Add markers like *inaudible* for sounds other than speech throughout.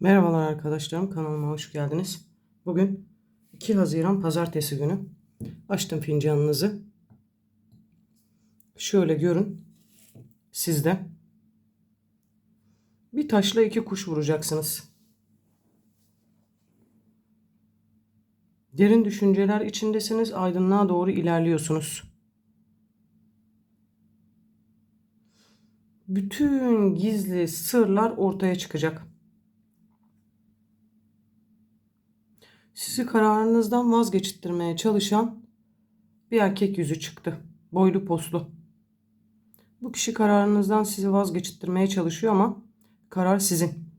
Merhabalar arkadaşlarım kanalıma hoş geldiniz. Bugün 2 Haziran pazartesi günü. Açtım fincanınızı. Şöyle görün. Sizde. Bir taşla iki kuş vuracaksınız. Derin düşünceler içindesiniz. Aydınlığa doğru ilerliyorsunuz. Bütün gizli sırlar ortaya çıkacak. Sizi kararınızdan vazgeçirtmeye çalışan bir erkek yüzü çıktı. Boylu poslu. Bu kişi kararınızdan sizi vazgeçirtmeye çalışıyor ama karar sizin.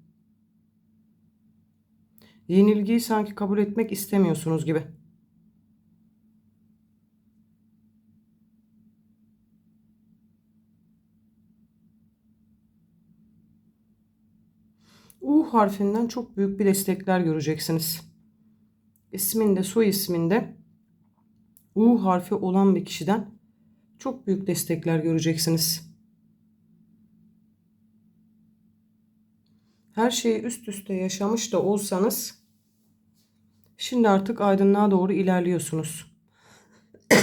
Yenilgiyi sanki kabul etmek istemiyorsunuz gibi. U harfinden çok büyük bir destekler göreceksiniz isminde, soy isminde U harfi olan bir kişiden çok büyük destekler göreceksiniz. Her şeyi üst üste yaşamış da olsanız şimdi artık aydınlığa doğru ilerliyorsunuz. *coughs*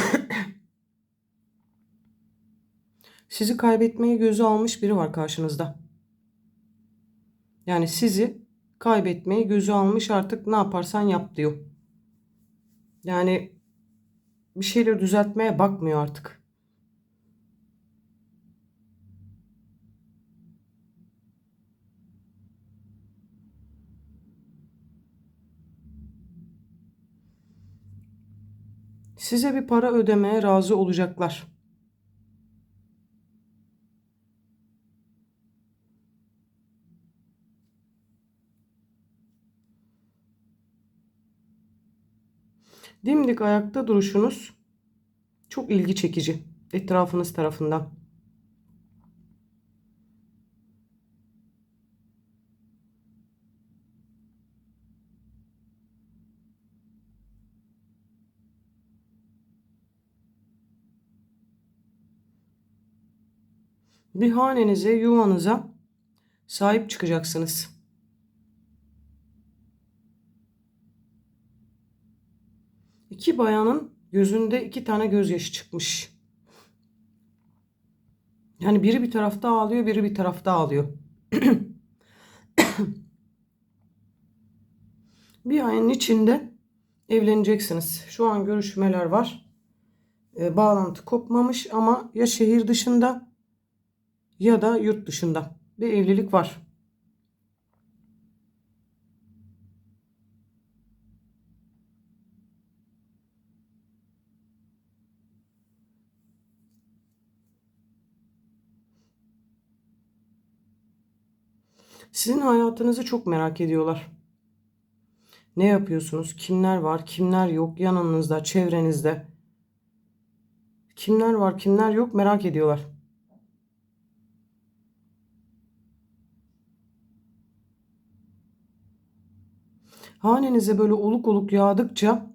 Sizi kaybetmeyi göze almış biri var karşınızda. Yani sizi kaybetmeyi göze almış artık ne yaparsan yap diyor. Yani bir şeyleri düzeltmeye bakmıyor artık. Size bir para ödemeye razı olacaklar. Dimdik ayakta duruşunuz çok ilgi çekici etrafınız tarafından. Bir hanenize, yuvanıza sahip çıkacaksınız. İki bayanın gözünde iki tane gözyaşı çıkmış. Yani biri bir tarafta ağlıyor, biri bir tarafta ağlıyor. *clears throat* bir ayın içinde evleneceksiniz. Şu an görüşmeler var. E, bağlantı kopmamış ama ya şehir dışında ya da yurt dışında bir evlilik var. Sizin hayatınızı çok merak ediyorlar. Ne yapıyorsunuz? Kimler var? Kimler yok? Yanınızda, çevrenizde. Kimler var? Kimler yok? Merak ediyorlar. Hanenize böyle oluk oluk yağdıkça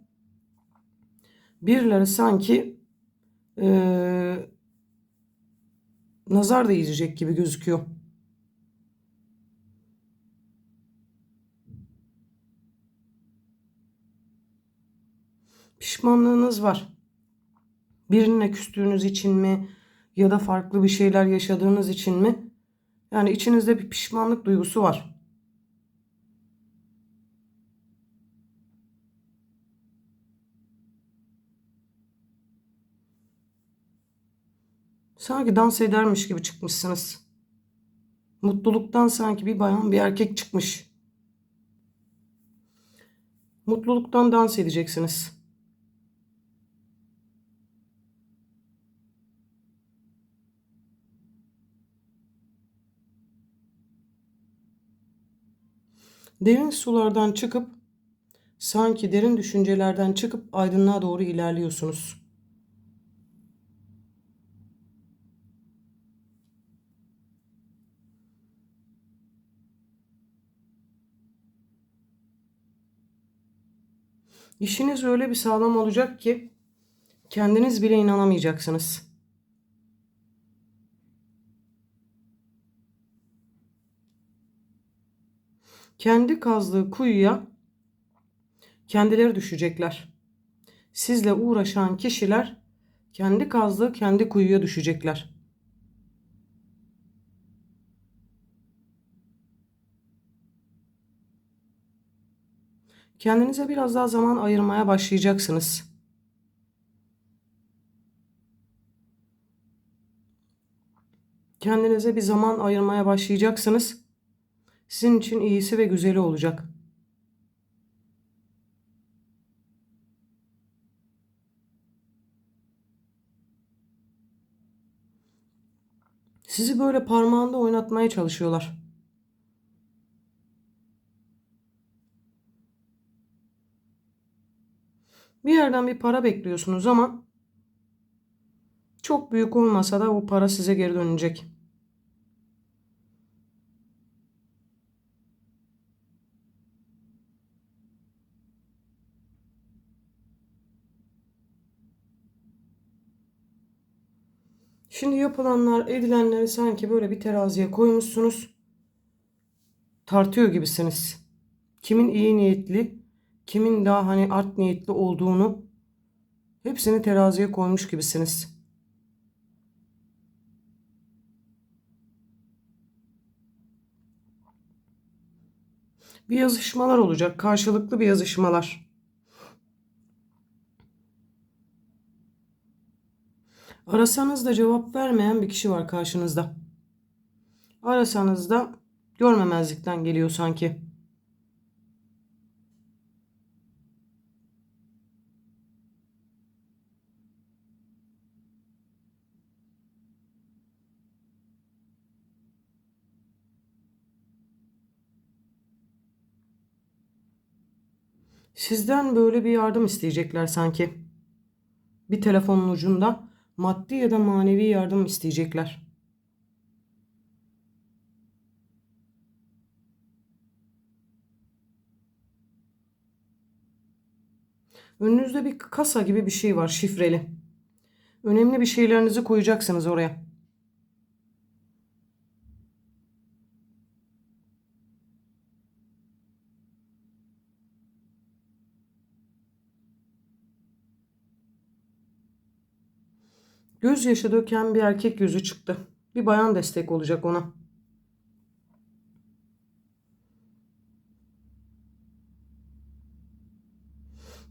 birileri sanki ee, nazar değecek gibi gözüküyor. Pişmanlığınız var. Birine küstüğünüz için mi ya da farklı bir şeyler yaşadığınız için mi? Yani içinizde bir pişmanlık duygusu var. Sanki dans edermiş gibi çıkmışsınız. Mutluluktan sanki bir bayan bir erkek çıkmış. Mutluluktan dans edeceksiniz. Derin sulardan çıkıp sanki derin düşüncelerden çıkıp aydınlığa doğru ilerliyorsunuz. İşiniz öyle bir sağlam olacak ki kendiniz bile inanamayacaksınız. Kendi kazdığı kuyuya kendileri düşecekler. Sizle uğraşan kişiler kendi kazdığı kendi kuyuya düşecekler. Kendinize biraz daha zaman ayırmaya başlayacaksınız. Kendinize bir zaman ayırmaya başlayacaksınız. Sizin için iyisi ve güzeli olacak. Sizi böyle parmağında oynatmaya çalışıyorlar. Bir yerden bir para bekliyorsunuz ama çok büyük olmasa da o para size geri dönecek. Şimdi yapılanlar, edilenleri sanki böyle bir teraziye koymuşsunuz. Tartıyor gibisiniz. Kimin iyi niyetli, kimin daha hani art niyetli olduğunu hepsini teraziye koymuş gibisiniz. Bir yazışmalar olacak, karşılıklı bir yazışmalar. Arasanız da cevap vermeyen bir kişi var karşınızda. Arasanız da görmemezlikten geliyor sanki. Sizden böyle bir yardım isteyecekler sanki. Bir telefonun ucunda maddi ya da manevi yardım isteyecekler. Önünüzde bir kasa gibi bir şey var şifreli. Önemli bir şeylerinizi koyacaksınız oraya. Gözyaşı döken bir erkek yüzü çıktı. Bir bayan destek olacak ona.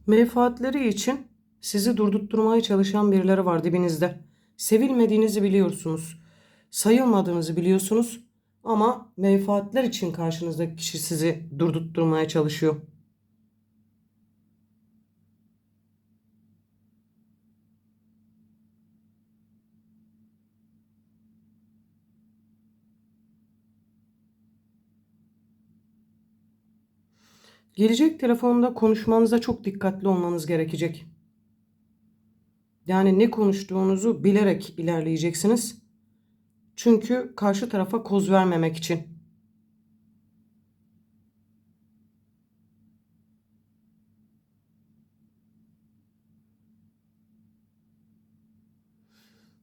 Menfaatleri için sizi durdurtturmaya çalışan birileri var dibinizde. Sevilmediğinizi biliyorsunuz. Sayılmadığınızı biliyorsunuz. Ama menfaatler için karşınızdaki kişi sizi durdurtturmaya çalışıyor. Gelecek telefonda konuşmanıza çok dikkatli olmanız gerekecek. Yani ne konuştuğunuzu bilerek ilerleyeceksiniz. Çünkü karşı tarafa koz vermemek için.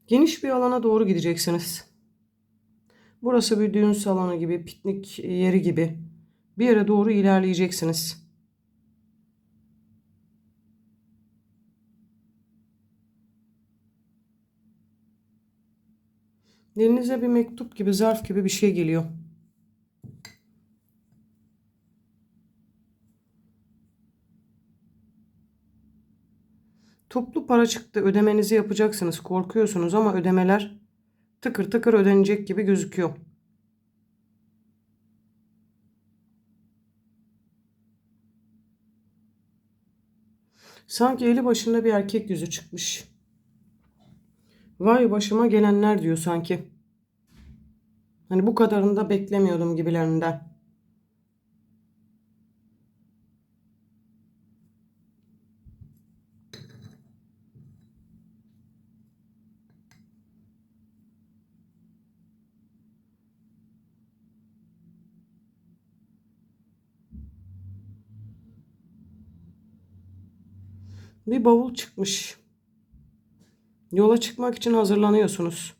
Geniş bir alana doğru gideceksiniz. Burası bir düğün salonu gibi, piknik yeri gibi bir yere doğru ilerleyeceksiniz. Elinize bir mektup gibi, zarf gibi bir şey geliyor. Toplu para çıktı. Ödemenizi yapacaksınız. Korkuyorsunuz ama ödemeler tıkır tıkır ödenecek gibi gözüküyor. Sanki eli başında bir erkek yüzü çıkmış. Vay başıma gelenler diyor sanki. Hani bu kadarını da beklemiyordum gibilerinden. Bir bavul çıkmış. Yola çıkmak için hazırlanıyorsunuz.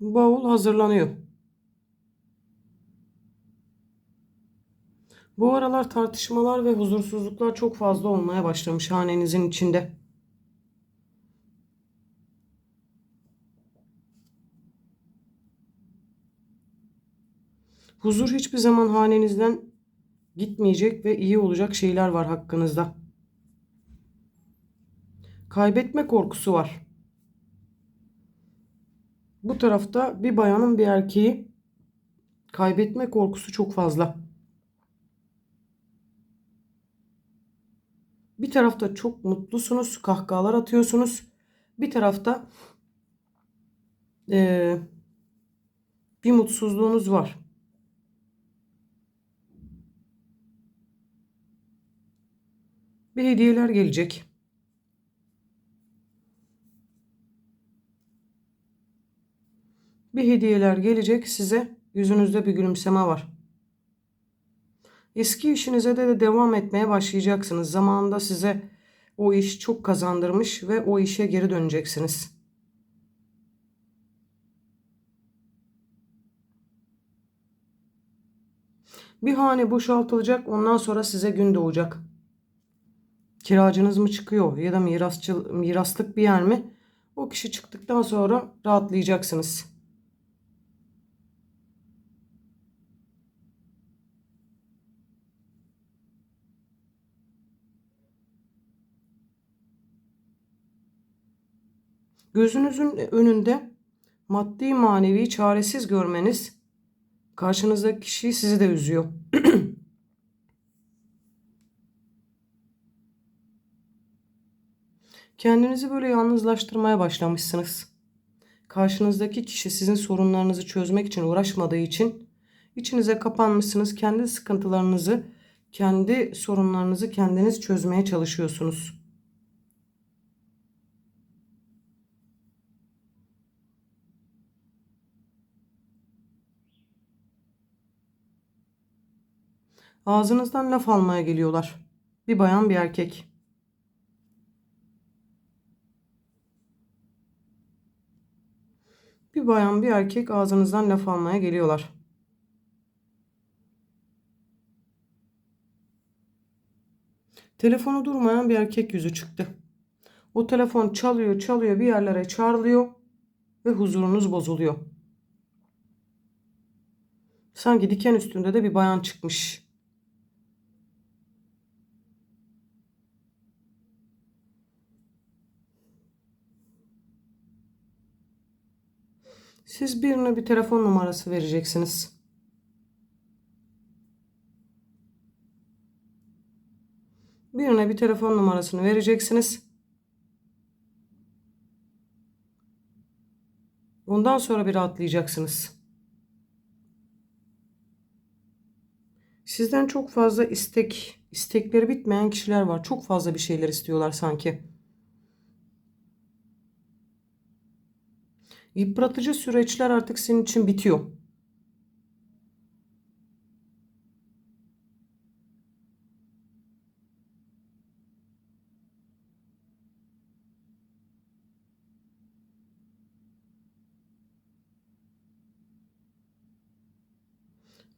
Bavul hazırlanıyor. Bu aralar tartışmalar ve huzursuzluklar çok fazla olmaya başlamış hanenizin içinde. Huzur hiçbir zaman hanenizden gitmeyecek ve iyi olacak şeyler var hakkınızda. Kaybetme korkusu var. Bu tarafta bir bayanın bir erkeği kaybetme korkusu çok fazla. Bir tarafta çok mutlusunuz, kahkahalar atıyorsunuz. Bir tarafta eee, bir mutsuzluğunuz var. Bir hediyeler gelecek. Bir hediyeler gelecek size. Yüzünüzde bir gülümseme var. Eski işinize de devam etmeye başlayacaksınız. Zamanında size o iş çok kazandırmış ve o işe geri döneceksiniz. Bir hane boşaltılacak, ondan sonra size gün doğacak. Kiracınız mı çıkıyor ya da mirasçı, miraslık bir yer mi? O kişi çıktıktan sonra rahatlayacaksınız. Gözünüzün önünde maddi manevi çaresiz görmeniz karşınızdaki kişi sizi de üzüyor. *clears throat* Kendinizi böyle yalnızlaştırmaya başlamışsınız. Karşınızdaki kişi sizin sorunlarınızı çözmek için uğraşmadığı için içinize kapanmışsınız. Kendi sıkıntılarınızı, kendi sorunlarınızı kendiniz çözmeye çalışıyorsunuz. Ağzınızdan laf almaya geliyorlar. Bir bayan bir erkek. Bir bayan bir erkek ağzınızdan laf almaya geliyorlar. Telefonu durmayan bir erkek yüzü çıktı. O telefon çalıyor çalıyor bir yerlere çağrılıyor ve huzurunuz bozuluyor. Sanki diken üstünde de bir bayan çıkmış. Siz birine bir telefon numarası vereceksiniz. Birine bir telefon numarasını vereceksiniz. Ondan sonra bir rahatlayacaksınız. Sizden çok fazla istek, istekleri bitmeyen kişiler var. Çok fazla bir şeyler istiyorlar sanki. Yıpratıcı süreçler artık senin için bitiyor.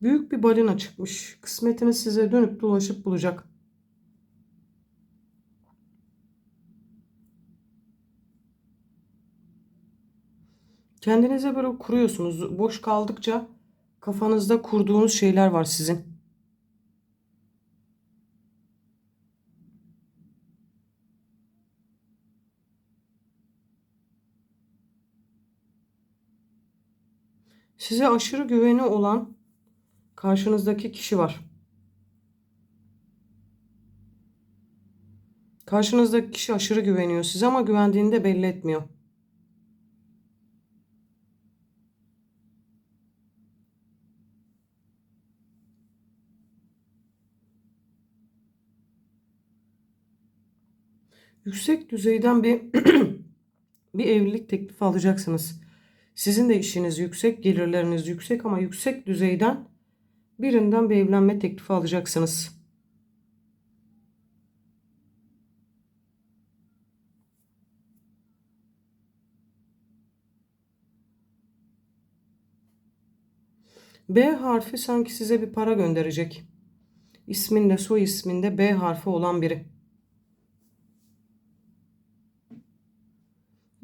Büyük bir balina çıkmış. Kısmetiniz size dönüp dolaşıp bulacak. Kendinize böyle kuruyorsunuz. Boş kaldıkça kafanızda kurduğunuz şeyler var sizin. Size aşırı güveni olan karşınızdaki kişi var. Karşınızdaki kişi aşırı güveniyor size ama güvendiğini de belli etmiyor. Yüksek düzeyden bir *clears throat* bir evlilik teklifi alacaksınız. Sizin de işiniz yüksek, gelirleriniz yüksek ama yüksek düzeyden birinden bir evlenme teklifi alacaksınız. B harfi sanki size bir para gönderecek. İsminde, soy isminde B harfi olan biri.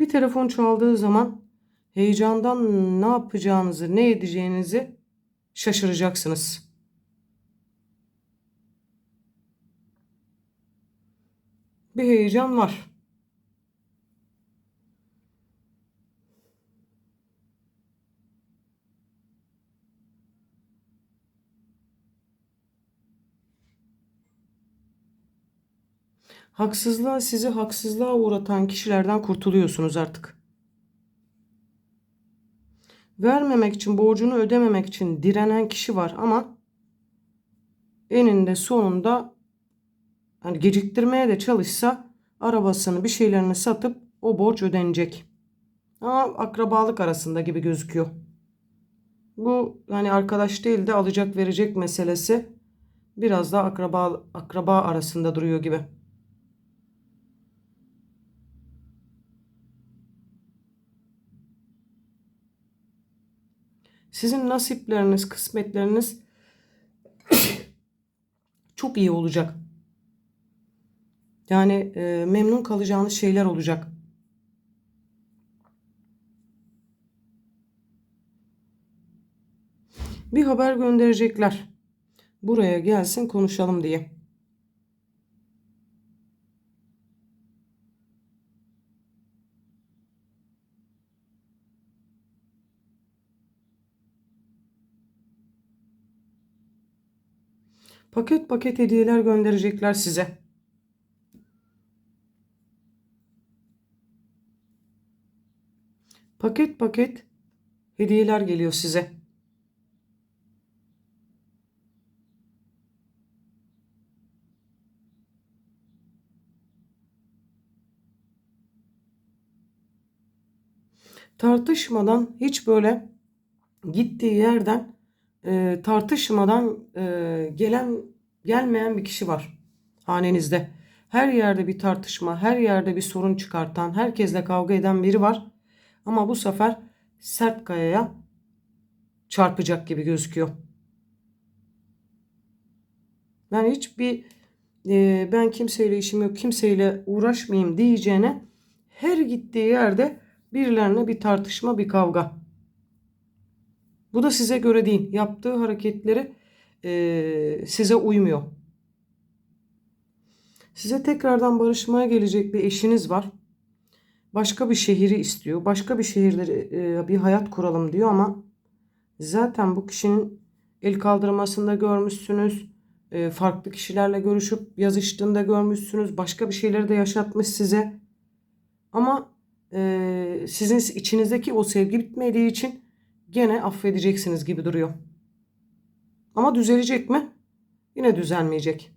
Bir telefon çaldığı zaman heyecandan ne yapacağınızı, ne edeceğinizi şaşıracaksınız. Bir heyecan var. Haksızlığa sizi haksızlığa uğratan kişilerden kurtuluyorsunuz artık. Vermemek için, borcunu ödememek için direnen kişi var ama eninde sonunda hani geciktirmeye de çalışsa arabasını bir şeylerini satıp o borç ödenecek. Ama akrabalık arasında gibi gözüküyor. Bu hani arkadaş değil de alacak verecek meselesi biraz da akraba akraba arasında duruyor gibi. Sizin nasipleriniz, kısmetleriniz *coughs* çok iyi olacak. Yani e, memnun kalacağınız şeyler olacak. Bir haber gönderecekler. Buraya gelsin konuşalım diye. Paket paket hediyeler gönderecekler size. Paket paket hediyeler geliyor size. Tartışmadan hiç böyle gittiği yerden e, tartışmadan e, gelen gelmeyen bir kişi var hanenizde. Her yerde bir tartışma, her yerde bir sorun çıkartan, herkesle kavga eden biri var. Ama bu sefer sert kayaya çarpacak gibi gözüküyor. Ben hiçbir e, ben kimseyle işim yok, kimseyle uğraşmayayım diyeceğine her gittiği yerde birilerine bir tartışma, bir kavga. Bu da size göre değil. Yaptığı hareketleri e, size uymuyor. Size tekrardan barışmaya gelecek bir eşiniz var. Başka bir şehri istiyor. Başka bir şehirde e, bir hayat kuralım diyor ama zaten bu kişinin el kaldırmasında görmüşsünüz. E, farklı kişilerle görüşüp yazıştığında görmüşsünüz. Başka bir şeyleri de yaşatmış size. Ama e, sizin içinizdeki o sevgi bitmediği için gene affedeceksiniz gibi duruyor. Ama düzelecek mi? Yine düzelmeyecek.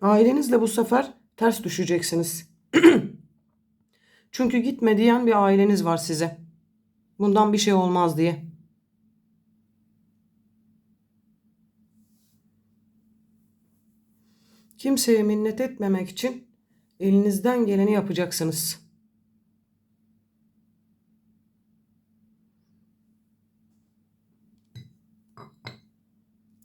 Ailenizle bu sefer ters düşeceksiniz. *clears throat* Çünkü gitme diyen bir aileniz var size. Bundan bir şey olmaz diye. Kimseye minnet etmemek için elinizden geleni yapacaksınız.